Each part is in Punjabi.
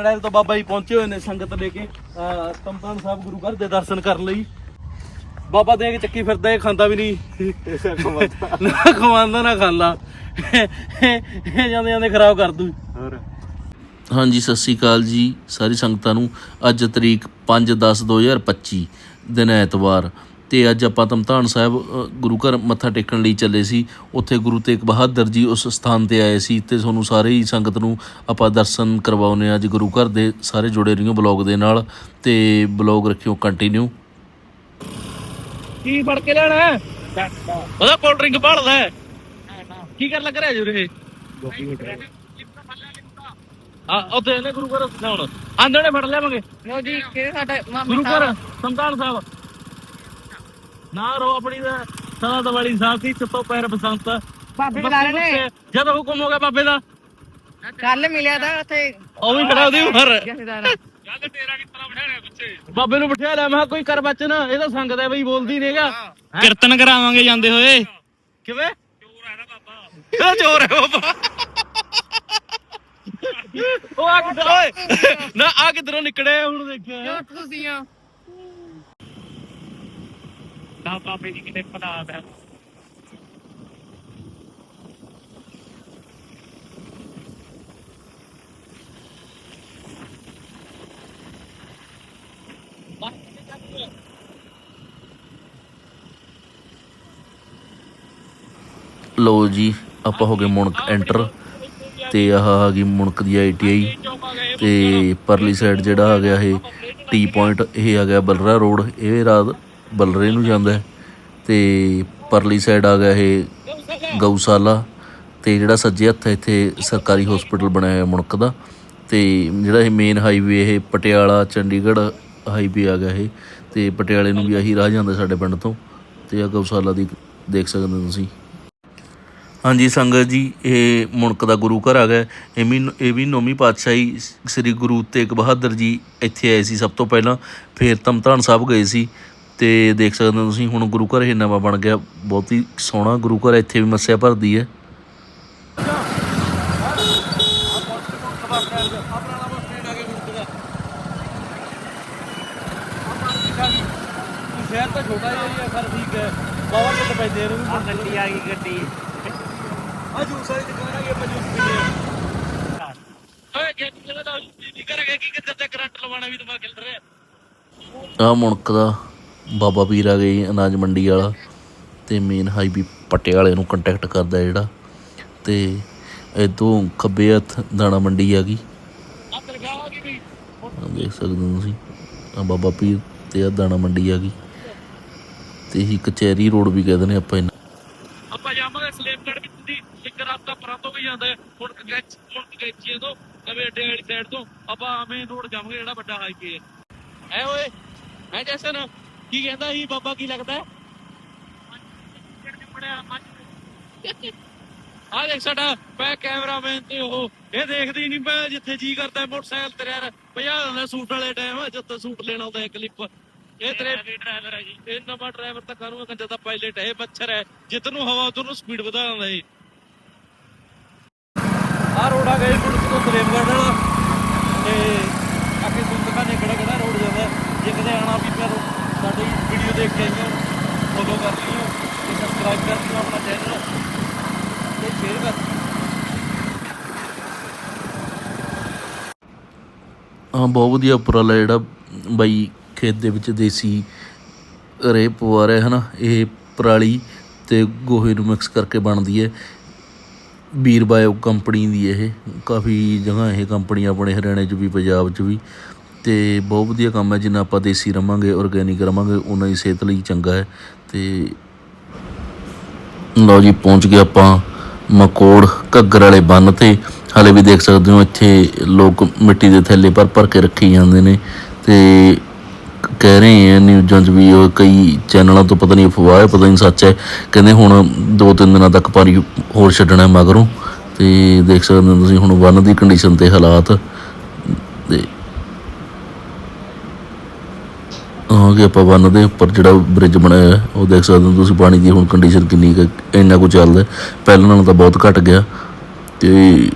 ਨੜੈਲ ਤੋਂ ਬਾਬਾ ਜੀ ਪਹੁੰਚੇ ਹੋਏ ਨੇ ਸੰਗਤ ਲੈ ਕੇ ਤਮਤਾਨ ਸਾਹਿਬ ਗੁਰੂ ਘਰ ਦੇ ਦਰਸ਼ਨ ਕਰਨ ਲਈ। ਬਾਬਾ ਦੇ ਕੇ ਚੱਕੀ ਫਿਰਦਾ ਇਹ ਖਾਂਦਾ ਵੀ ਨਹੀਂ। ਨਾ ਖਵਾਉਂਦਾ ਨਾ ਖਾਂਦਾ। ਇਹ ਜਾਂਦੇ ਜਾਂਦੇ ਖਰਾਬ ਕਰ ਦੂ। ਹਾਂਜੀ ਸਤਿ ਸ੍ਰੀ ਅਕਾਲ ਜੀ ਸਾਰੀ ਸੰਗਤਾਂ ਨੂੰ। ਅੱਜ ਤਰੀਕ 5/10/2025 ਦਿਨ ਐਤਵਾਰ। ਤੇ ਅੱਜ ਆਪਾਂ ਤਮਤਾਨ ਸਾਹਿਬ ਗੁਰੂ ਘਰ ਮੱਥਾ ਟੇਕਣ ਲਈ ਚੱਲੇ ਸੀ। ਉੱਥੇ ਗੁਰੂ ਤੇਗ ਬਹਾਦਰ ਜੀ ਉਸ ਸਥਾਨ ਤੇ ਆਏ ਸੀ ਤੇ ਤੁਹਾਨੂੰ ਸਾਰੇ ਹੀ ਸੰਗਤ ਨੂੰ ਆਪਾਂ ਦਰਸ਼ਨ ਕਰਵਾਉਨੇ ਆ ਅੱਜ ਗੁਰੂ ਘਰ ਦੇ ਸਾਰੇ ਜੁੜੇ ਰਹੀਓ ਬਲੌਗ ਦੇ ਨਾਲ ਤੇ ਬਲੌਗ ਰੱਖਿਓ ਕੰਟੀਨਿਊ ਕੀ ਫੜ ਕੇ ਲੈਣਾ ਉਹਦਾ ਕੋਲਡ ਡਰਿੰਕ ਭਾਲਦਾ। ਕੀ ਕਰ ਲੱਗ ਰਿਹਾ ਜੁਰੇ ਆ ਉੱਥੇ ਇਹਨੇ ਗੁਰੂ ਘਰ ਸੁਣਾਉਣ ਆਂਦੇ ਨੇ ਫੜ ਲਿਆਵਾਂਗੇ। ਲੋ ਜੀ ਕਿਹੜੇ ਸਾਡਾ ਮਾਮੀ ਗੁਰੂ ਘਰ ਸੰਤਾਨ ਸਾਹਿਬ। ਨਾ ਰੋ ਆਪਣੀ ਦਾ ਸਦਾ ਦਵਾਲੀ ਸਾਹਿਬ ਦੀ ਚੁੱਪੋ ਪੈਰ ਬਸੰਤ। ਬਾਬੇ ਬੁਲਾ ਰਹੇ ਨੇ ਜਦੋਂ ਹੁਕਮ ਹੋ ਗਿਆ ਬਾਬੇ ਦਾ। ਕੱਲ ਮਿਲਿਆ ਤਾਂ ਉੱਥੇ। ਉਹ ਵੀ ਖੜਾ ਉਹਦੀ ਉਮਰ। ਗੱਲ ਤੇਰਾ ਕਿਸ ਤਰ੍ਹਾਂ ਬਿਠਾ ਰਿਹਾ ਪਿੱਛੇ? ਬਾਬੇ ਨੂੰ ਬਿਠਾ ਲਿਆ ਮੈਂ ਕਿਹਾ ਕੋਈ ਕਰ ਬਚਨ ਇਹ ਤਾਂ ਸੰਗਤ ਹੈ ਬਈ ਬੋਲਦੀ ਨਹੀਂਗਾ ਕੀਰਤਨ ਕਰਾਵਾਂਗੇ ਜਾਂਦੇ ਹੋਏ। ਕਿਵੇਂ? ਚੋਰ ਹੈ ਨਾ ਬਾਬਾ। ਚੋਰ ਹੈ ਬਾਬਾ? ਉਹ ਆ ਕਿੱਧਰ ਓਏ ਨਾ ਆ ਕਿੱਧਰੋਂ ਨਿਕੜੇ ਹੁਣ ਦੇਖਿਆ। ਕਿਉਂ ਤੁਸੀਂ ਆ ਨਾ ਬਾਬੇ ਦੀ ਕਿਤੇ ਪਤਾ ਹੈ। ਲੋ ਜੀ, ਆਪਾਂ ਹੋ ਗਏ ਮੁਣਕ ਐਂਟਰ ਤੇ ਆਹ ਆ ਗਈ ਮੁਣਕ ਦੀ ਆਈਟੀਆਈ ਤੇ ਪਰਲੀ ਸਾਈਡ ਜਿਹੜਾ ਆ ਗਿਆ ਇਹ ਟੀ ਪੁਆਇੰਟ ਇਹ ਆ ਗਿਆ ਬਲਰਾ ਰੋਡ ਇਹ ਰਾਤ ਬਲਰੇ ਨੂੰ ਜਾਂਦਾ ਹੈ ਤੇ ਪਰਲੀ ਸਾਈਡ ਆ ਗਿਆ ਇਹ ਗਊਸ਼ਾਲਾ ਤੇ ਜਿਹੜਾ ਸੱਜੇ ਹੱਥ ਇੱਥੇ ਸਰਕਾਰੀ ਹਸਪੀਟਲ ਬਣਾਇਆ ਹੋਇਆ ਮੁਣਕ ਦਾ ਤੇ ਜਿਹੜਾ ਇਹ ਮੇਨ ਹਾਈਵੇ ਇਹ ਪਟਿਆਲਾ, ਚੰਡੀਗੜ੍ਹ ਹਾਈਵੇ ਆ ਗਿਆ ਇਹ ਤੇ ਪਟਿਆਲੇ ਨੂੰ ਵੀ ਆਹੀ ਰਾਹ ਜਾਂਦਾ ਸਾਡੇ ਪਿੰਡ ਤੋਂ ਤੇ ਆ ਗਊਸ਼ਾਲਾ ਦੀ ਦੇਖ ਸਕਦੇ ਹੋ ਤੁਸੀਂ। ਹਾਂਜੀ ਸੰਗਤ ਜੀ, ਇਹ ਮੁਣਕ ਦਾ ਗੁਰੂ ਘਰ ਆ ਗਿਆ। ਇਹ ਵੀ ਇਹ ਵੀ ਨੌਵੀਂ ਪਾਤਸ਼ਾਹੀ ਸ੍ਰੀ ਗੁਰੂ ਤੇਗ ਬਹਾਦਰ ਜੀ ਇੱਥੇ ਆਏ ਸੀ ਸਭ ਤੋਂ ਪਹਿਲਾਂ। ਫਿਰ ਤਮਤਾਨ ਸਾਹਿਬ ਗਏ ਸੀ। ਤੇ ਦੇਖ ਸਕਦੇ ਹੋ ਤੁਸੀਂ, ਹੁਣ ਗੁਰੂ ਘਰ ਇਹ ਨਵਾਂ ਬਣ ਗਿਆ। ਬਹੁਤ ਹੀ ਸੋਹਣਾ ਗੁਰੂ ਘਰ ਇੱਥੇ ਵੀ ਮੱਸਿਆ ਭਰਦੀ ਹੈ। ਸ਼ਹਿਰ ਤਾਂ ਛੋਟਾ ਜਿਹਾ ਹੀ ਹੈ ਸਰ ਠੀਕ ਹੈ ਬਾਬਾ ਕਿੱਥੇ ਪੈਂਦੇ ਇਹਨੂੰ ਆ ਗੱਡੀ ਆ ਗਈ ਗੱਡੀ ਆ ਜੂਸ ਵਾਲੀ ਦੁਕਾਨ ਆ ਗਈ ਆਪਾਂ ਜੂਸ ਪੀਂਦੇ ਆ ਓਏ ਕੀ ਕਿਹਦਾ ਦਾ ਕੀ ਕਰੇਗਾ ਕੀ ਕਿੱਥੇ ਕਰੰਟ ਲਵਾਣਾ ਵੀ ਦਿਮਾਗ ਖਿਲ ਰਿਹਾ ਆ ਮੁਣਕ ਦਾ। ਬਾਬਾ ਪੀਰ ਆ ਗਈ ਅਨਾਜ ਮੰਡੀ ਵਾਲਾ ਤੇ ਮੇਨ ਹਾਈਵੇ ਪਟਿਆਲੇ ਨੂੰ ਕੰਟੈਕਟ ਕਰਦਾ ਜਿਹੜਾ ਤੇ ਇਦੋਂ ਖੱਬੇ ਹੱਥ ਦਾਣਾ ਮੰਡੀ ਆ ਗਈ। ਦੇਖ ਸਕਦੇ ਹੋ ਤੁਸੀਂ ਆ ਬਾਬਾ ਪੀਰ ਤੇ ਆ ਦਾਣਾ ਮੰਡੀ ਆ ਗਈ ਤੇ ਹੀ ਕਚਹਿਰੀ ਰੋਡ ਵੀ ਕਹਿੰਦੇ ਨੇ ਆਪਾਂ ਇਹਨੂੰ। ਆਪਾਂ ਜਾਵਾਂਗੇ ਸਲੇਮਗੜ ਵਿੱਚ ਦੀ ਇੱਕ ਰਸਤਾ ਪਰਾਂ ਤੋਂ ਵੀ ਜਾਂਦਾ ਹੁਣ ਕਗੈਚ ਹੁਣ ਕਗੈਚੀਆਂ ਤੋਂ ਨਵੇਂ ਅੱਡੇ ਵਾਲੀ ਸਾਈਡ ਤੋਂ ਆਪਾਂ ਮੇਨ ਰੋਡ ਜਾਵਾਂਗੇ ਜਿਹੜਾ ਵੱਡਾ ਹਾਈਵੇ ਹੈ। ਐ ਓਏ ਐ ਜੈਸਨ। ਕੀ ਕਹਿੰਦਾ ਸੀ? ਬਾਬਾ ਕੀ ਲੱਗਦਾ? ਹੈ ਆ ਦੇਖ ਸਾਡਾ ਪੈ ਕੈਮਰਾਮੈਨ ਤੇ ਉਹ ਇਹ ਦੇਖਦੀ ਨਹੀਂ ਪੈ ਜਿੱਥੇ ਜੀ ਕਰਦਾ ਮੋਟਰਸਾਈਕਲ ਤੇ ਯਾਰ ਭਜਾ ਦਿੰਦਾ ਸੂਟ ਵਾਲੇ ਟਾਈਮ ਜਿੱਥੇ ਸੂਟ ਲੈਣ ਆਉਂਦਾ ਹੈ ਕਲਿੱਪ ਇਹ ਤੇਰੇ ਡਰਾਈਵਰ ਹੈ ਜੀ। ਇਹ ਨਵਾਂ ਡਰਾਈਵਰ ਤਾਂ ਕਾਨੂੰ ਕੰਜਾ ਦਾ ਪਾਇਲਟ ਹੈ ਇਹ ਹੈ ਜਿੱਤ ਨੂੰ ਹਵਾ ਉਧਰ ਨੂੰ ਸਪੀਡ ਵਧਾ ਦਿੰਦਾ ਇਹ ਆ ਰੋਡ ਆ ਗਏ ਪੁਲਿਸ ਤੋਂ ਸਲੇਮਗੜ ਵਾਲਾ। ਤੇ ਅੱਗੇ ਸੁੰਦਕਾ ਨੇ ਕਿਹੜਾ ਕਿਹੜਾ ਰੋਡ ਜਾਂਦਾ। ਹੈ। ਜੇ ਕਦੇ ਆਣਾ ਵੀ ਫਿਰ ਸਾਡੀ ਵੀਡੀਓ ਦੇਖ ਕੇ ਆਈਓ ਫੋਲੋ ਕਰ ਲਿਓ ਤੇ ਸਬਸਕ੍ਰਾਈਬ ਕਰ ਲਿਓ ਆਪਣਾ ਚੈਨਲ ਤੇ ਸ਼ੇਅਰ ਕਰ ਹਾਂ, ਬਹੁਤ ਵਧੀਆ ਉਪਰਾਲਾ ਜਿਹੜਾ ਬਾਈ ਖੇਤ ਦੇ ਵਿੱਚ ਦੇਸੀ ਰੇ ਪਵਾ ਰਿਹਾ, ਹਨਾ? ਇਹ ਪਰਾਲੀ ਤੇ ਗੋਹੇ ਨੂੰ ਮਿਕਸ ਕਰਕੇ ਬਣਦੀ ਹੈ। ਵੀਰ ਬਾਇਓ ਕੰਪਨੀ ਦੀ ਇਹ, ਕਾਫੀ ਜਗ੍ਹਾ ਇਹ ਕੰਪਨੀ ਆਪਣੇ ਹਰਿਆਣੇ 'ਚ ਵੀ, ਪੰਜਾਬ 'ਚ ਵੀ। ਅਤੇ ਬਹੁਤ ਵਧੀਆ ਕੰਮ ਹੈ, ਜਿੰਨਾ ਆਪਾਂ ਦੇਸੀ ਰਵਾਂਗੇ ਔਰਗੈਨਿਕ ਰਵਾਂਗੇ ਉਹਨਾਂ ਦੀ ਸਿਹਤ ਲਈ ਚੰਗਾ ਹੈ। ਅਤੇ ਲਓ ਜੀ, ਪਹੁੰਚ ਗਏ ਆਪਾਂ ਮਕੋੜ ਘੱਗਰ ਵਾਲੇ ਬੰਨ ਤੇ। ਹਾਲੇ ਵੀ ਦੇਖ ਸਕਦੇ ਹੋ, ਇੱਥੇ ਲੋਕ ਮਿੱਟੀ ਦੇ ਥੈਲੇ ਭਰ ਭਰ ਕੇ ਰੱਖੀ ਜਾਂਦੇ ਨੇ। ਤੇ ਕਹਿ ਰਹੇ ਆ ਨਿਊਜ਼ਾਂ 'ਚ ਵੀ ਉਹ ਕਈ ਚੈਨਲਾਂ ਤੋਂ ਪਤਾ ਨਹੀਂ ਅਫਵਾਹ ਹੈ, ਪਤਾ ਨਹੀਂ ਸੱਚ ਹੈ। ਕਹਿੰਦੇ ਹੁਣ ਦੋ ਤਿੰਨ ਦਿਨਾਂ ਤੱਕ ਪਾਣੀ ਹੋਰ ਛੱਡਣਾ ਮਗਰੋਂ। ਤੇ ਦੇਖ ਸਕਦੇ ਹੋ ਤੁਸੀਂ ਹੁਣ ਬੰਨ ਦੀ ਕੰਡੀਸ਼ਨ ਤੇ ਹਾਲਾਤ। ਤੇ ਆ ਗਿਆ ਆਪਾਂ ਬੰਨ ਦੇ ਉੱਪਰ ਜਿਹੜਾ ਬ੍ਰਿਜ ਬਣਾਇਆ ਹੈ, ਉਹ ਦੇਖ ਸਕਦੇ ਹੋ ਤੁਸੀਂ ਪਾਣੀ ਦੀ ਹੁਣ ਕੰਡੀਸ਼ਨ ਕਿੰਨੀ ਕੁ ਹੈ। ਇੰਨਾ ਕੁ ਚੱਲਦਾ। ਪਹਿਲਾਂ ਨਾਲੋਂ ਤਾਂ ਬਹੁਤ ਘਟ ਗਿਆ ਤੇ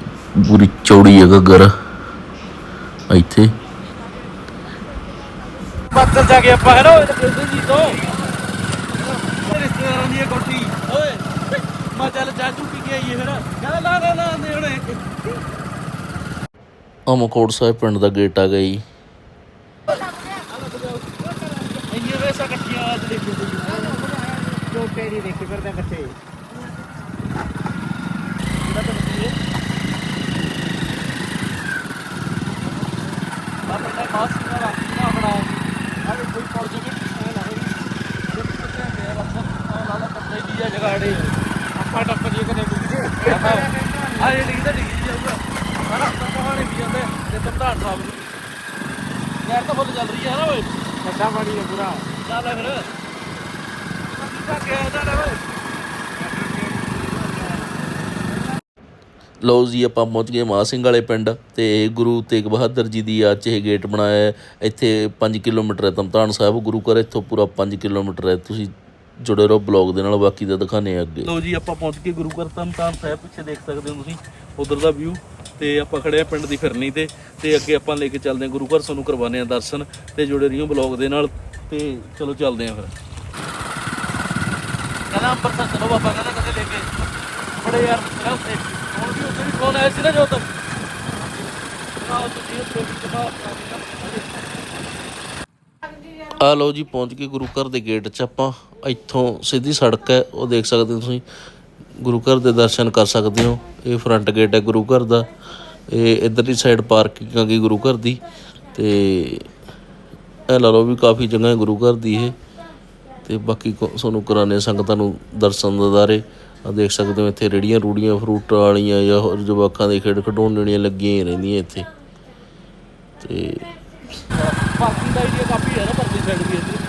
ਪੂਰੀ ਚੌੜੀ ਹੈ ਘੱਗਰ। ਇੱਥੇ। ਬੱਤਰ ਜਾ ਕੇ ਆਪਾਂ ਹੈਲੋ ਇਹ ਤਾਂ ਜੀ ਤੋਂ। ਰਿਸ਼ਤੇਦਾਰਾਂ ਦੀ ਇਹ ਕੋਠੀ। ਓਏ ਮੈਂ ਚੱਲ ਚਾਚੂ ਪੀ ਕੇ ਆਈਏ ਫਿਰ ਕਹਿੰਦਾ ਲਾ ਲਾ ਲਾ ਦੇ ਹੁਣੇ ਅਮਕੋਟ ਸਾਹਿਬ ਪਿੰਡ ਦਾ ਗੇਟ ਆ ਗਈ ਇੰਨੀਆਂ ਵੇਸਾ ਇਕੱਠੀਆਂ ਅੱਜ ਦੇਖੋ ਚੋਟੇ ਦੀ ਦੇਖੀ ਫਿਰਦੇ ਇਕੱਠੇ ਆਪਣੇ ਦਾ ਖਾਸ ਨਾ ਨਾ ਬਣਾਓ ਆਵੇ ਕੋਈ ਪ੍ਰੋਜੈਕਟ ਹੈ ਨਾ ਹੋਈ ਜੇ ਕਿਤੇ ਹੈ ਬਸ ਆ ਲਾ ਲਾ ਕੱਟੇ ਦੀ ਆ ਜਗਾੜੇ ਆਪਾਂ ਟੱਪ ਜੀ ਕਦੇ ਕੋਈ ਆ ਇਹ ਲਿਖਦਾ ਲਿਖੀ ਜਾਊਗਾ ਸਾਰਾ ਕਹਾਣੀ ਵੀ ਜਾਂਦੇ ਤੇ ਤਮਤਾਨ ਸਾਹਿਬ ਨੂੰ ਯਾਰ ਤਾਂ ਫੁੱਲ ਚੱਲ ਰਹੀ ਹੈ ਨਾ ਓਏ ਵੱਡਾ ਪਾਣੀ ਹੈ ਪੂਰਾ ਚੱਲ ਫਿਰ ਕਿੱਥੇ ਗਿਆ ਦਾ ਓਏ ਲਓ ਜੀ, ਆਪਾਂ ਪਹੁੰਚ ਗਏ ਮਾਹ ਸਿੰਘ ਵਾਲੇ ਪਿੰਡ ਤੇ ਗੁਰੂ ਤੇਗ ਬਹਾਦਰ ਜੀ ਦੀ ਯਾਦ 'ਚ ਇਹ ਗੇਟ ਬਣਾਇਆ ਇੱਥੇ 5 ਕਿਲੋਮੀਟਰ ਹੈ ਤਮਤਾਨ ਸਾਹਿਬ, ਗੁਰੂ ਘਰ ਇੱਥੋਂ ਪੂਰਾ 5 ਕਿਲੋਮੀਟਰ ਹੈ। ਤੁਸੀਂ ਜੁੜੇ ਰਹੋ ਬਲੌਗ ਦੇ ਨਾਲ, ਬਾਕੀ ਦਾ ਦਿਖਾਣੇ ਅੱਗੇ। ਲਓ ਜੀ, ਆਪਾਂ ਪਹੁੰਚ ਕੇ ਗੁਰੂ ਘਰ ਧੰਮਤਾਨ ਸਾਹਿਬ, ਪਿੱਛੇ ਦੇਖ ਸਕਦੇ ਹੋ ਤੁਸੀਂ ਉਧਰ ਦਾ ਵਿਊ ਤੇ ਆਪਾਂ ਖੜੇ ਆ ਪਿੰਡ ਦੀ ਫਿਰਨੀ ਤੇ ਤੇ ਅੱਗੇ ਆਪਾਂ ਲੈ ਕੇ ਚੱਲਦੇ ਹਾਂ ਗੁਰੂ ਘਰ, ਤੁਹਾਨੂੰ ਕਰਵਾਉਂਦੇ ਆ ਦਰਸ਼ਨ ਤੇ ਜੁੜੇ ਰਹੀਓ ਬਲੌਗ ਦੇ ਨਾਲ ਤੇ ਚਲੋ ਚੱਲਦੇ ਆ ਫਿਰ। ਕਹਿੰਦਾ ਅੰਮ੍ਰਿਤਸਰ ਚਲੋ ਬਾਬਾ ਕਹਿੰਦਾ ਕਦੇ ਲੈ ਕੇ ਬੜੇ ਯਾਰ ਮੇਰਾ ਫੋਨ ਆਇਆ ਸੀ ਨਾ ਜੋ ਤੱਕ ਆਹ ਤੁਸੀਂ ਉੱਥੇ ਵੀ ਜਮਾ ਆ ਲਓ ਜੀ, ਪਹੁੰਚ ਕੇ ਗੁਰੂ ਘਰ ਦੇ ਗੇਟ 'ਚ ਆਪਾਂ। ਇੱਥੋਂ ਸਿੱਧੀ ਸੜਕ ਹੈ, ਉਹ ਦੇਖ ਸਕਦੇ ਹੋ ਤੁਸੀਂ। ਗੁਰੂ ਘਰ ਦੇ ਦਰਸ਼ਨ ਕਰ ਸਕਦੇ ਹੋ। ਇਹ ਫਰੰਟ ਗੇਟ ਹੈ ਗੁਰੂ ਘਰ ਦਾ। ਇਹ ਇਧਰਲੀ ਸਾਈਡ ਪਾਰਕਿੰਗ ਆ ਗਈ ਗੁਰੂ ਘਰ ਦੀ। ਤੇ ਇਹ ਲਾ ਲਓ ਵੀ ਕਾਫੀ ਜਗ੍ਹਾ ਹੈ ਗੁਰੂ ਘਰ ਦੀ ਇਹ। ਤੇ ਬਾਕੀ ਤੁਹਾਨੂੰ ਕਰਾਣੇ ਸੰਗਤਾਂ ਨੂੰ ਦਰਸ਼ਨ ਦਦਾਰੇ ਆ ਦੇਖ ਸਕਦੇ ਹੋ ਇੱਥੇ ਰੇੜੀਆਂ ਰੂੜੀਆਂ, ਫਰੂਟ ਵਾਲੀਆਂ ਜਾਂ ਹੋਰ ਜਵਾਕਾਂ ਦੇ ਖੇਡ ਖਿਡੌਣ ਜਿਹੜੀਆਂ ਲੱਗੀਆਂ ਹੀ ਰਹਿੰਦੀਆਂ ਇੱਥੇ। ਤੇ ਪਾਰਕਿੰਗ ਦਾ ਏਰੀਆ ਕਾਫੀ ਹੈ ਨਾ ਪਰਲੀ ਸਾਈਡ ਵੀ ਇੱਧਰ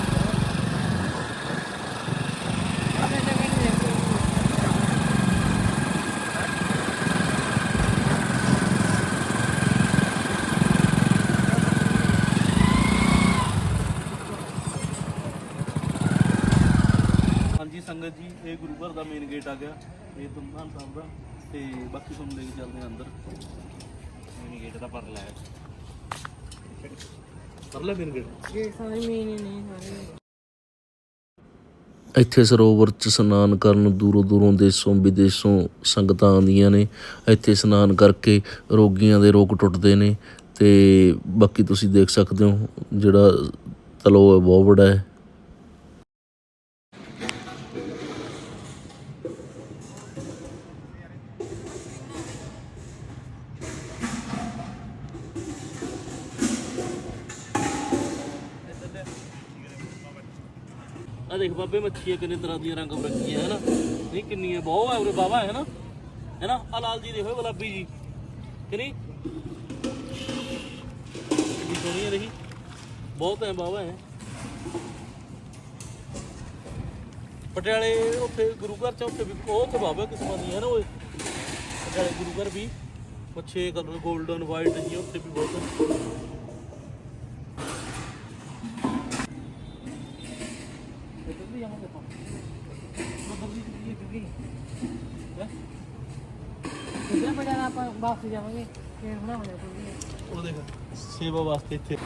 ਹਾਂਜੀ ਸੰਗਤ ਜੀ ਇਹ ਗੁਰੂ ਘਰ ਦਾ ਮੇਨ ਗੇਟ ਆ ਗਿਆ। ਇਹ ਤੁਮਦਾਨ ਸਾਹਿਬ ਦਾ ਤੇ ਬਾਕੀ ਤੁਹਾਨੂੰ ਲੈ ਕੇ ਚੱਲਦੇ ਹਾਂ ਅੰਦਰ। ਮੇਨ ਗੇਟ ਦਾ ਪਰ ਲੈ ਕਰ ਲੈ ਮੇਨ ਗੇਟ ਇਹ ਸਾਰੇ ਮੀਨ ਹੀ ਨਹੀਂ ਸਾਰੇ। ਇੱਥੇ ਸਰੋਵਰ 'ਚ ਇਸ਼ਨਾਨ ਕਰਨ ਦੂਰੋਂ ਦੂਰੋਂ ਦੇਸ਼ੋਂ ਵਿਦੇਸ਼ੋਂ ਸੰਗਤਾਂ ਆਉਂਦੀਆਂ ਨੇ। ਇੱਥੇ ਇਸ਼ਨਾਨ ਕਰਕੇ ਰੋਗੀਆਂ ਦੇ ਰੋਗ ਟੁੱਟਦੇ ਨੇ। ਤੇ ਬਾਕੀ ਤੁਸੀਂ ਦੇਖ ਸਕਦੇ ਹੋ ਜਿਹੜਾ ਤਲੋ ਹੈ ਬਹੁਤ ਵੱਡਾ ਹੈ। ਆ ਦੇਖ ਬਾਬੇ, ਮੱਛੀਆਂ ਕਿੰਨੇ ਤਰ੍ਹਾਂ ਦੀਆਂ ਰੰਗ ਬਰੰਗੀਆਂ ਹੈ ਨਾ ਨਹੀਂ, ਕਿੰਨੀਆਂ, ਬਹੁਤ ਹੈ ਉਰੇ ਬਾਬਾ ਹੈ ਨਾ ਹੈ ਨਾ ਆ ਲਾਲ ਜੀ ਦੇਖੋ, ਗੁਲਾਬੀ ਜੀ। ਕਿ ਨਹੀਂ? ਕਿੰਨੀ ਸੋਹਣੀ ਹੈ ਬਹੁਤ ਹੈ ਬਾਬਾ ਹੈ ਪਟਿਆਲੇ ਉੱਥੇ, ਗੁਰੂ ਘਰ ਚ ਉੱਥੇ ਵੀ ਉਹ ਤੇ ਬਾਬਾ, ਕਿਸਮਾਂ ਦੀਆਂ ਹੈ ਨਾ ਉਹ ਪਟਿਆਲੇ ਗੁਰੂ ਘਰ ਵੀ। ਮੱਛੇ ਕਲਰ 골ਡਨ ਵਾਈਟ ਜੀ, ਉੱਥੇ ਵੀ ਬਹੁਤ ਵਾਪਸ ਜਾਵਾਂਗੇ ਫੇਰ ਬਣਾਵਾਂਗੇ ਹੋਣਾ ਸੇਵਾ ਵਾਸਤੇ ਇੱਥੇ।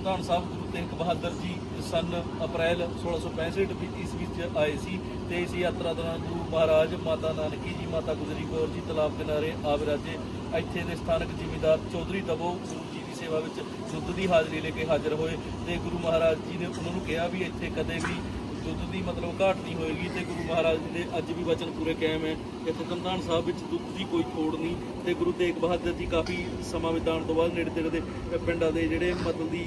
ਇੱਥੇ ਸਾਹਿਬ ਗੁਰੂ ਤੇਗ ਬਹਾਦਰ ਜੀ ਸਨ ਅਪ੍ਰੈਲ 1665 ਵਿੱਚ ਈਸਵੀ ਚ ਆਏ ਸੀ ਤੇ ਇਸ ਯਾਤਰਾ ਦੌਰਾਨ ਗੁਰੂ ਮਹਾਰਾਜ, ਮਾਤਾ ਨਾਨਕੀ ਜੀ, ਮਾਤਾ ਗੁਜਰੀ ਕੌਰ ਜੀ, ਤਲਾਬ ਕਿਨਾਰੇ ਆ ਵਿਰਾਜੇ ਇੱਥੇ ਦੇ ਸਥਾਨਕ ਜ਼ਿਮੀਂਦਾਰ ਚੌਧਰੀ ਦਬੋ ਗੁਰੂ ਜੀ ਦੀ ਸੇਵਾ ਵਿੱਚ ਯੁੱਧ ਦੀ ਹਾਜ਼ਰੀ ਲੈ ਕੇ ਹਾਜ਼ਰ ਹੋਏ ਤੇ ਗੁਰੂ ਮਹਾਰਾਜ ਜੀ ਨੇ ਉਹਨਾਂ ਨੂੰ ਕਿਹਾ ਵੀ ਇੱਥੇ ਕਦੇ ਵੀ ਦੁੱਧ ਦੀ ਮਤਲਬ ਘਾਟ ਨਹੀਂ ਹੋਏਗੀ ਤੇ ਗੁਰੂ ਮਹਾਰਾਜ ਜੀ ਦੇ ਅੱਜ ਵੀ ਵਚਨ ਪੂਰੇ ਕਾਇਮ ਹੈ। ਇੱਥੇ ਤਮਦਾਨ ਸਾਹਿਬ ਵਿੱਚ ਦੁੱਧ ਦੀ ਕੋਈ ਥੋੜ ਨਹੀਂ। ਤੇ ਗੁਰੂ ਤੇਗ ਬਹਾਦਰ ਜੀ ਕਾਫੀ ਸਮਾਂ ਬਿਤਾਉਣ ਤੋਂ ਬਾਅਦ ਨੇੜੇ ਤੇੜੇ ਦੇ ਪਿੰਡਾਂ ਦੇ ਜਿਹੜੇ ਮਤਲਬ ਦੀ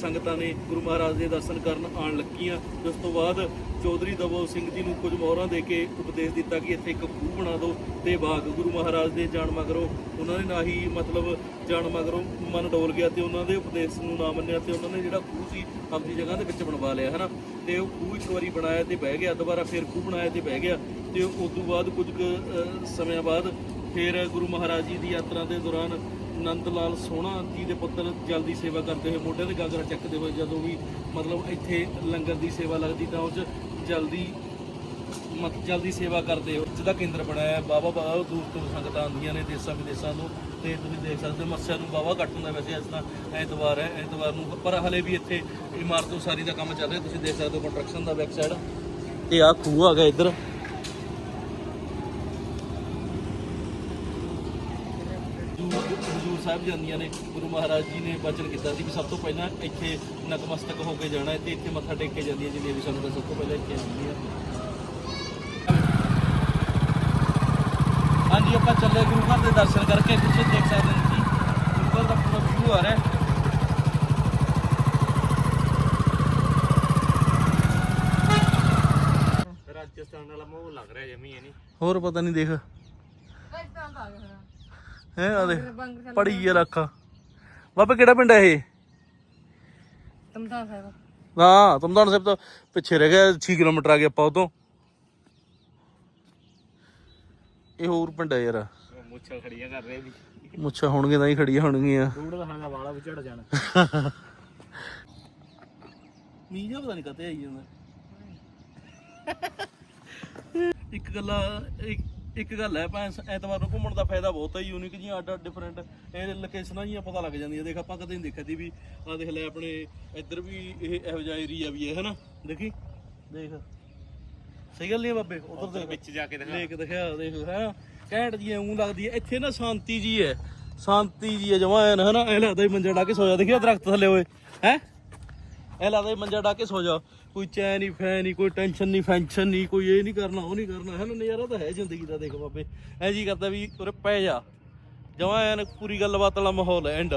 ਸੰਗਤਾਂ ਨੇ ਗੁਰੂ ਮਹਾਰਾਜ ਦੇ ਦਰਸ਼ਨ ਕਰਨ ਆਉਣ ਲੱਗੀਆਂ। ਉਸ ਤੋਂ ਬਾਅਦ ਚੌਧਰੀ ਦਬੋ ਸਿੰਘ ਜੀ ਨੂੰ ਕੁਝ ਮੋਹਰਾਂ ਦੇ ਕੇ ਉਪਦੇਸ਼ ਦਿੱਤਾ ਕਿ ਇੱਥੇ ਇੱਕ ਖੂਹ ਬਣਾ ਦਿਓ ਤੇ ਬਾਗ ਗੁਰੂ ਮਹਾਰਾਜ ਦੇ ਜਾਣ ਮਗਰੋਂ ਉਹਨਾਂ ਨੇ ਨਾ ਹੀ ਮਤਲਬ ਜਾਣ ਮਗਰੋਂ ਮਨ ਡੋਲ ਗਿਆ ਤੇ ਉਹਨਾਂ ਦੇ ਉਪਦੇਸ਼ ਨੂੰ ਨਾ ਮੰਨਿਆ ਤੇ ਉਹਨਾਂ ਨੇ ਜਿਹੜਾ ਖੂਹ ਸੀ ਆਪਣੀ ਜਗ੍ਹਾ ਦੇ ਵਿੱਚ ਬਣਵਾ ਲਿਆ, ਹਨਾ? ਤੇ ਉਹ ਖੂਹ ਇੱਕ ਵਾਰੀ ਬਣਾਇਆ ਤੇ ਬਹਿ ਗਿਆ ਦੁਬਾਰਾ ਫਿਰ ਖੂਹ ਬਣਾਇਆ ਤੇ ਬਹਿ ਗਿਆ ਤੇ ਉਸ ਤੋਂ ਬਾਅਦ ਕੁਝ ਕੁ, ਸਮਿਆਂ ਬਾਅਦ ਫਿਰ ਗੁਰੂ ਮਹਾਰਾਜ ਜੀ ਦੀ ਯਾਤਰਾ ਦੇ ਦੌਰਾਨ ਨੰਦ ਲਾਲ ਸੋਹਣਾ ਜੀ ਦੇ ਪੁੱਤਰ ਜਲਦੀ ਸੇਵਾ ਕਰਦੇ ਹੋਏ ਮੋਢੇ ਤੇ ਗਾਗਰਾ ਚੱਕਦੇ ਹੋਏ ਜਦੋਂ ਵੀ ਮਤਲਬ ਇੱਥੇ ਲੰਗਰ ਦੀ ਸੇਵਾ ਲੱਗਦੀ ਤਾਂ ਉਹ 'ਚ ਜਲਦੀ ਮਤ ਜਲਦੀ ਸੇਵਾ ਕਰਦੇ ਹੋ। ਜਿਹਦਾ ਕੇਂਦਰ ਬਣਾਇਆ ਬਾਬਾ ਬਾਬਾ ਦੂਰ ਤੋਂ ਸੰਗਤਾਂ ਆਉਂਦੀਆਂ ਨੇ ਦੇਸਾਂ ਵਿਦੇਸਾਂ ਤੋਂ ਤੇ ਤੁਸੀਂ ਦੇਖ ਸਕਦੇ ਹੋ ਮੱਸਿਆ ਨੂੰ ਬਾਬਾ ਘੱਟ ਹੁੰਦਾ ਵੈਸੇ ਅੱਜ ਤਾਂ ਐਤਵਾਰ ਹੈ, ਐਤਵਾਰ ਨੂੰ। ਪਰ ਹਲੇ ਵੀ ਇੱਥੇ ਇਮਾਰਤ ਉਸਾਰੀ ਦਾ ਕੰਮ ਚੱਲ ਰਿਹਾ। ਤੁਸੀਂ ਦੇਖ ਸਕਦੇ ਹੋ ਕੰਸਟਰਕਸ਼ਨ ਦਾ ਬੈਕ ਸਾਈਡ ਤੇ ਆਹ ਖੂਹ ਆ ਇੱਧਰ। ਹਜ਼ੂਰ ਸਾਹਿਬ ਜਾਂਦੀਆਂ ਨੇ। ਗੁਰੂ ਮਹਾਰਾਜ ਜੀ ਨੇ ਬਚਨ ਕੀਤਾ ਸੀ ਵੀ ਸਭ ਤੋਂ ਪਹਿਲਾਂ ਇੱਥੇ ਨਤਮਸਤਕ ਹੋ ਕੇ ਜਾਣਾ ਹੈ ਤੇ ਇੱਥੇ ਮੱਥਾ ਟੇਕ ਕੇ ਜਾਂਦੀਆਂ ਜਿੰਨੀਆਂ ਵੀ ਸੰਗਤਾਂ ਸਭ ਤੋਂ ਪਹਿਲਾਂ ਇੱਥੇ ਆਉਂਦੀਆਂ। ਹਾਂਜੀ ਆਪਾਂ ਚੱਲੇ ਗੁਰੂ ਘਰ ਦੇ ਦਰਸ਼ਨ ਕਰਕੇ ਤੁਸੀਂ ਦੇਖ ਸਕਦੇ ਹੋ ਜੀ ਗੁਰੂ ਘਰ ਦਾ ਪੂਰਾ ਵਿਊ ਆ ਰਿਹਾ। ਹੈ ਰਾਜਸਥਾਨ ਵਾਲਾ ਮਾਹੌਲ ਲੱਗ ਰਿਹਾ ਜਮੀ ਨਹੀਂ ਹੋਰ ਪਤਾ ਨਹੀਂ ਦੇਖ। ਦਾ ਗਿਆ ਹੈ ਆ ਚੱਲ ਪੜੀ ਆ ਰੱਖਾ ਬਾਬੇ ਕਿਹੜਾ ਪਿੰਡ ਹੈ ਇਹ? ਤਮਤਾ ਸਾਹਿਬ। ਹਾਂ ਤੁਮਦਾਨ ਸਾਹਿਬ ਤੋਂ ਪਿੱਛੇ ਰਹਿ ਗਿਆ 6 ਕਿਲੋਮੀਟਰ ਆ ਗਏ ਆਪਾਂ ਉਤੋਂ ਇਹ ਹੋਰ ਪਿੰਡ ਹੈ ਯਾਰ। ਮੁੱਛਾਂ ਖੜੀਆਂ ਕਰ ਰਹੇ ਵੀ। ਮੁੱਛਾਂ ਹੋਣਗੀਆਂ ਤਾਂ ਹੀ ਖੜੀਆਂ ਹੋਣਗੀਆਂ। ਰੂੜ ਲਹਾਂਗਾ ਵਾਲਾ ਵੀ ਝੜ ਜਾਣਾ। ਮੀਂਹ ਜਿਹਾ ਪਤਾ ਨਹੀਂ ਕਦੇ ਆਈ ਜਾਂਦਾ। ਇੱਕ ਗੱਲ ਆ- ਇੱਕ- ਇੱਕ ਗੱਲ ਹੈ ਭੈਣ ਐਤਵਾਰ ਨੂੰ ਘੁੰਮਣ ਦਾ ਫਾਇਦਾ ਬਹੁਤ ਹੈ ਯੂਨਿਕ ਜੀਆਂ ਅੱਡ ਅੱਡ ਡਿਫਰੈਂਟ ਇਹ ਲੋਕੇਸ਼ਨਾਂ ਜੀਆਂ ਪਤਾ ਲੱਗ ਜਾਂਦੀਆਂ। ਦੇਖ ਆਪਾਂ ਕਦੇ ਨਹੀਂ ਦੇਖਿਆ ਦੀ ਵੀ ਆ ਦੇਖ ਲੈ ਆਪਣੇ ਇੱਧਰ ਵੀ ਇਹ ਇਹੋ ਜਿਹਾ ਏਰੀਆ ਵੀ ਹੈ ਹਨਾ? ਦੇਖੀ? ਦੇਖ। ਸਹੀ ਗੱਲ ਨਹੀਂ ਬਾਬੇ ਉਧਰ ਦੇ ਵਿੱਚ ਜਾ ਕੇ ਦਿਖਾ। ਲੇਕ ਦਿਖਿਆ ਦੇਖ ਹੈ। ਘੈਂਟ ਜੀ ਉਂ ਲੱਗਦੀ ਹੈ ਇੱਥੇ ਨਾ ਸ਼ਾਂਤੀ ਜੀ ਹੈ ਸ਼ਾਂਤੀ ਜੀ ਹੈ ਜਮਾ ਐਨ ਹਨਾ? ਐ ਲੱਗਦਾ ਵੀ ਮੰਜਾ ਡਾ ਕੇ ਸੋ ਜਾ। ਦੇਖਿਆ ਦਰਖਤ ਥੱਲੇ ਹੋਏ ਹੈ? ਐ ਲੱਗਦਾ ਵੀ ਮੰਜਾ ਡਾ ਕੇ ਸੋ ਜਾ। ਕੋਈ ਚੈਨ ਨਹੀਂ ਫੈ ਨਹੀਂ ਕੋਈ ਟੈਨਸ਼ਨ ਨਹੀਂ ਫੈਂਸ਼ਨ ਨਹੀਂ ਕੋਈ ਇਹ ਨਹੀਂ ਕਰਨਾ ਉਹ ਨਹੀਂ ਕਰਨਾ ਹੈ ਨਾ ਨਜ਼ਾਰਾ ਤਾਂ ਹੈ ਜ਼ਿੰਦਗੀ ਦਾ ਦੇਖ ਬਾਬੇ। ਐ ਜੀ ਕਰਦਾ ਵੀ ਉਰੇ ਪੈ ਜਾ। ਜਮਾ ਐਨ ਪੂਰੀ ਗੱਲਬਾਤ ਵਾਲਾ ਮਾਹੌਲ ਹੈ ਐਂਡ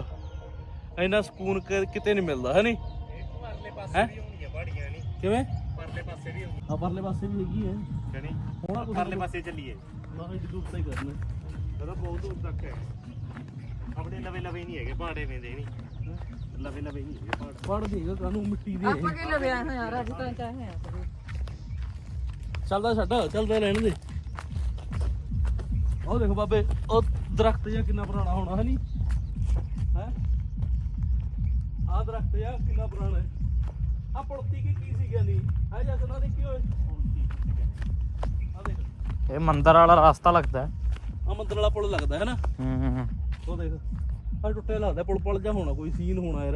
ਇੰਨਾ ਸਕੂਨ ਕਿਤੇ ਨਹੀਂ ਮਿਲਦਾ ਹੈ ਨਹੀਂ ਪਰਲੇ? ਪਾਸੇ ਵੀ ਹੋਣਗੀਆਂ ਬਾੜੀਆਂ ਨਹੀਂ ਕਿਵੇਂ? ਪਰਲੇ ਪਾਸੇ ਵੀ ਆ ਪਰਲੇ ਪਾਸੇ ਵੀ ਹੈਗੀ ਹੈ। ਜਣੀ ਹੋਣਾ ਕੁਛ ਪਰਲੇ ਪਾਸੇ ਚੱਲੀਏ। ਨਾ ਇਹ ਦੂਰ ਤੇ ਕਰਨਾ ਉਹਦਾ ਬਹੁਤ ਦੂਰ ਤੱਕ ਹੈ। ਆਪਣੇ ਲਵੇ ਲਵੇ ਨਹੀਂ ਹੈਗੇ ਪਹਾੜੇ ਵੇਂਦੇ ਨਹੀਂ। ਲਵੇ ਲਵੇ ਨਹੀਂ ਹੈਗੇ ਪਹਾੜ। ਪੜ ਦੇਗਾ ਕਾਨੂੰ ਮਿੱਟੀ ਦੇ ਆਪਾਂ ਕਿ ਲਵੇ ਆਏ ਹਾਂ ਰਾਜਸਥਾਨ ਚ ਆਏ ਹਾਂ ਚੱਲਦਾ ਛੱਡ ਚੱਲਦਾ ਰਹਿਣ ਦੇ। ਉਹ ਦੇਖੋ ਬਾਬੇ ਉਹ ਦਰਖਤ ਜਿਹਾ ਕਿੰਨਾ ਪੁਰਾਣਾ ਹੋਣਾ ਹੈ ਨਹੀਂ ਹੈ? ਆਹ ਦਰਖਤ ਜਿਹਾ ਕਿੰਨਾ ਪੁਰਾਣਾ ਹੈ। ਆ ਪੜਤੀ ਕੀ ਕੀ ਸੀ ਨਹੀਂ ਹੈ ਜਾਂ ਸੁਣਾ ਦੇਖੀ ਓਏ ਆ ਦੇਖ। ਇਹ ਮੰਦਰ ਵਾਲਾ ਰਸਤਾ ਲੱਗਦਾ ਹੈ। ਆ ਮੰਦਰ ਵਾਲਾ ਪੁਲ ਲੱਗਦਾ ਹੈ ਨਾ? ਹੂੰ ਉਹ ਦੇਖ। ਆ ਟੁੱਟਿਆ ਲੱਗਦਾ ਪੁਲ ਪੁਲ ਜਿਹਾ ਹੋਣਾ ਕੋਈ ਸੀਨ ਹੋਣਾ ਯਾਰ।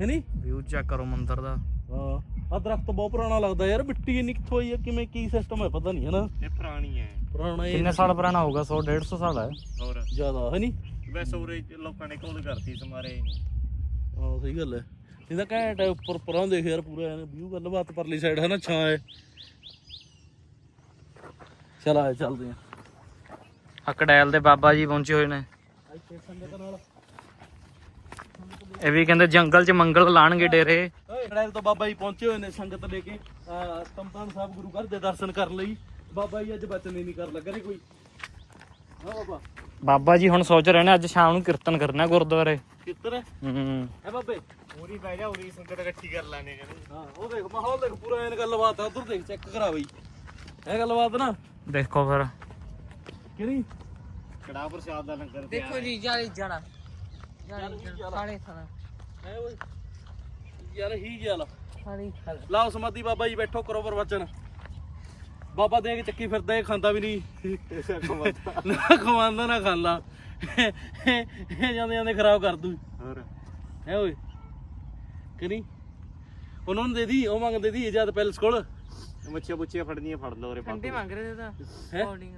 ਹੈ ਨਹੀਂ ਵਿਊ ਚੈੱਕ ਕਰੋ ਮੰਦਰ ਦਾ। ਹਾਂ। ਆ ਦਰਖਤ ਬਹੁਤ ਪੁਰਾਣਾ ਲੱਗਦਾ ਯਾਰ ਮਿੱਟੀ ਇੰਨੀ ਕਿੱਥੋਂ ਆਈ ਹੈ ਕਿਵੇਂ ਕੀ ਸਿਸਟਮ ਹੈ ਪਤਾ ਨਹੀਂ ਹੈ ਨਾ? ਇਹ ਪੁਰਾਣੀ ਹੈ। ਪੁਰਾਣਾ ਇਹ ਕਿੰਨੇ ਸਾਲ ਪੁਰਾਣਾ ਹੋਊਗਾ? 100 150 ਸਾਲ ਹੈ। ਹੋਰ। ਜ਼ਿਆਦਾ ਹੈ ਨਹੀਂ ਵੈਸੇ ਉਰੇ ਲੋਕਾਂ ਨੇ ਕੋਲ ਕਰਤੀ ਸਮਾਰੇ ਹਾਂ ਸਹੀ ਗੱਲ ਹੈ। ਇਹਦਾ ਘੈਂਟ ਹੈ ਉੱਪਰ ਪਰਾਂ ਦੇਖ ਯਾਰ ਪੂਰਾ ਐਨ ਵਿਊ ਗੱਲਬਾਤ ਪਰਲੀ ਸਾਈਡ ਹੈ ਨਾ ਛਾਂ ਹੈ। ਚਲ ਆ ਚੱਲਦੇ ਆ। ਅਕੜੈਲ ਦੇ ਬਾਬਾ ਜੀ ਪਹੁੰਚੇ ਹੋਏ ਨੇ। ਇੱਥੇ ਸੰਗਤ ਨਾਲ। ਇਹ ਵੀ ਕਹਿੰਦੇ ਜੰਗਲ 'ਚ ਮੰਗਲ ਲਾਣਗੇ ਡੇਰੇ। ਖੜੈਲ ਤੋਂ ਬਾਬਾ ਜੀ ਪਹੁੰਚੇ ਹੋਏ ਨੇ ਸੰਗਤ ਲੈ ਕੇ। ਆ ਤਮਤਾਨ ਸਾਹਿਬ ਗੁਰੂ ਘਰ ਦੇ ਦਰਸ਼ਨ ਕਰਨ ਲਈ। ਬਾਬਾ ਜੀ ਅੱਜ ਬਚਨ ਨਹੀਂ ਕਰ ਲੱਗਾ ਨੀ ਕੋਈ। ਬਾਬਾ ਬਾਬਾ ਜੀ ਹੁਣ ਸੋਚ ਰਹੇ ਨੇ ਅੱਜ ਸ਼ਾਮ ਨੂੰ ਕੀਰਤਨ ਕਰਨਾ ਗੁਰਦੁਆਰੇ। ਕਿੱਧਰ ਹੈ। ਬਾਬੇ? ਪੂਰੀ ਬਹਿ ਜਾ ਉਰੀ ਸੰਗਤ ਇਕੱਠੀ ਕਰ ਲਾਣੇ ਹਾਂ ਉਹ ਦੇਖ ਮਾਹੌਲ ਦੇਖ ਪੂਰਾ ਐਨ ਗੱਲਬਾਤ ਆ ਉਧਰ ਦੇਖ ਚੈੱਕ ਕਰਾ ਬਈ। ਇਹ ਗੱਲਬਾਤ ਨਾ? ਦੇਖੋ ਫਿਰ। ਕਿਹੜੀ? ਕੜਾ ਪ੍ਰਸ਼ਾਦ ਦਾ ਲੰਗਰ ਦੇਖੋ ਜੀ ਜਾਲੀ ਜੜਾ। ਜਾਲੀ ਸਾੜੇ ਖਾਣਾ ਹੈ ਓਏ ਯਾਰ ਹੀ ਜਲ ਸਾੜੀ ਲਾਓ ਸਮਾਧੀ ਬਾਬਾ ਜੀ ਬੈਠੋ ਕਰੋ ਪ੍ਰਵਚਨ। ਬਾਬਾ ਦੇ ਕੇ ਚੱਕੀ ਫਿਰਦਾ ਇਹ ਖਾਂਦਾ ਵੀ ਨਹੀਂ। ਨਾ ਖਵਾਉਂਦਾ ਨਾ ਖਾਂਦਾ ਇਹ ਜਾਂਦੇ ਜਾਂਦੇ ਖਰਾਬ ਕਰ ਦੂ। ਹੋਰ? ਹੈ ਓਏ। ਕਿ ਨਹੀਂ? ਉਹਨਾਂ ਨੂੰ ਦੇ ਦੀ ਉਹ ਮੰਗਦੇ ਦੀ ਇਜਾਜ਼ਤ ਪੈਲਸ ਕੋਲ। ਮੱਛੀਆਂ ਬੁੱਚੀਆਂ ਫੜਨੀਆਂ ਫੜ ਲਓ ਰੇ ਠੰਡੇ ਮੰਗ ਰਹੇ ਤੇ ਤਾਂ ਹੈ ਕੋਲਡਿੰਗ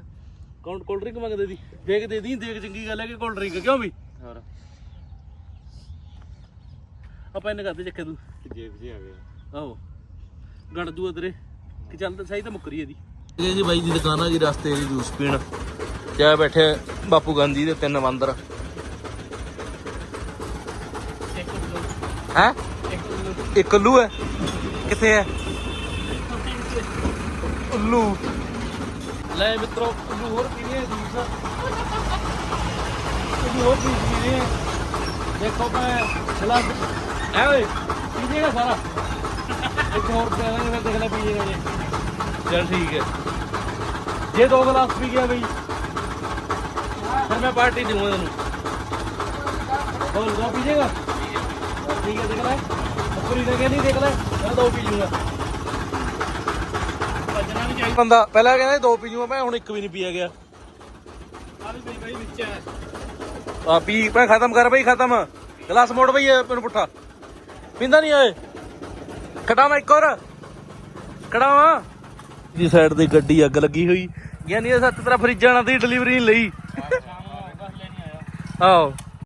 ਕੌਣ ਕੋਲਡ ਡਰਿੰਕ ਮੰਗਦੇ ਦੀ? ਦੇਖ ਦੇ ਦੀ ਦੇਖ ਚੰਗੀ ਗੱਲ ਹੈ ਕਿ ਕੋਲਡ ਡਰਿੰਕ ਕਿਉਂ ਵੀ? ਹੋਰ? ਆਪਾਂ ਇਹਨੇ ਕਰਦੇ ਚੱਕੇ ਤੂੰ। ਜੇਬ ਜੀ ਆ ਗਏ ਆਹੋ। ਗਣ ਦੂ ਤੇਰੇ ਕਿ ਚੱਲ ਤਾਂ ਸਹੀ ਤਾਂ ਮੁੱਕਰੀ ਇਹਦੀ। ਇਹ ਜੀ ਬਾਈ ਦੀ ਦੁਕਾਨ ਆ ਜੀ, ਰਸਤੇ ਜੀ ਜੂਸ ਪੀਣ। ਤੇ ਬੈਠੇ ਬਾਪੂ ਗਾਂਧੀ ਦੇ ਤਿੰਨ ਬਾਂਦਰ। ਹੈ? ਇੱਕ ਉੱਲੂ ਹੈ। ਕਿੱਥੇ ਹੈ? ਉੱਲੂ। ਲੈ ਮਿੱਤਰੋ ਉਹਨੂੰ ਹੋਰ ਪੀਣੇ ਜੂਸ। ਉਹਨੂੰ ਹੋਰ ਜੂਸ ਪੀਣੇ ਦੇਖੋ ਮੈਂ ਗਲਾਸ ਐ ਓਏ ਪੀਜੇਗਾ ਸਾਰਾ? ਇੱਕ ਹੋਰ ਪੀ ਲਾਂਗੇ ਦੇਖ ਲੈ ਪੀਜੇਗਾ ਜੇ। ਚਲ ਠੀਕ ਹੈ। ਜੇ ਦੋ ਗਲਾਸ ਪੀ ਗਿਆ ਬਈ। ਫਿਰ ਮੈਂ ਪਾਰਟੀ ਦੂੰਗਾ ਤੈਨੂੰ ਹੋਰ ਦੋ ਪੀਜੇਗਾ ਠੀਕ ਹੈ ਦੇਖ ਲੈ। ਪੂਰੀ ਲਗੇ ਨਹੀਂ ਦੇਖ ਲੈ। ਮੈਂ ਦੋ ਪੀ ਜੂੰਗਾ। ਭੱਜਣਾ ਵੀ ਚਾਹੀਦਾ। ਬੰਦਾ ਪਹਿਲਾਂ ਕਹਿੰਦਾ ਦੋ ਪੀ ਜੂਗਾ ਮੈਂ ਹੁਣ ਇੱਕ ਵੀ ਨਹੀਂ ਪੀਆ ਗਿਆ। ਆ ਵੀ ਬਈ ਵਿੱਚ ਹੈ। ਆ ਪੀ ਮੈਂ ਖਤਮ ਕਰ ਬਈ ਖਤਮ। ਗਲਾਸ ਮੋੜ ਬਈ ਮੈਨੂੰ ਪੁੱਠਾ। ਪੀਂਦਾ ਨਹੀਂ ਓਏ। ਕਟਾਵਾਂ ਇੱਕ ਹੋਰ। ਕਟਾਵਾਂ ਜੀ ਸਾਈਡ ਤੇ ਗੱਡੀ ਅੱਗ ਲੱਗੀ ਹੋਈ। ਯਾਨੀ ਇਹ ਸੱਤ ਤਰ੍ਹਾਂ ਫਰਿੱਜਾਂ ਨਾਲ ਦੀ ਡਿਲੀਵਰੀ ਨਹੀਂ ਲਈ। ਆਓ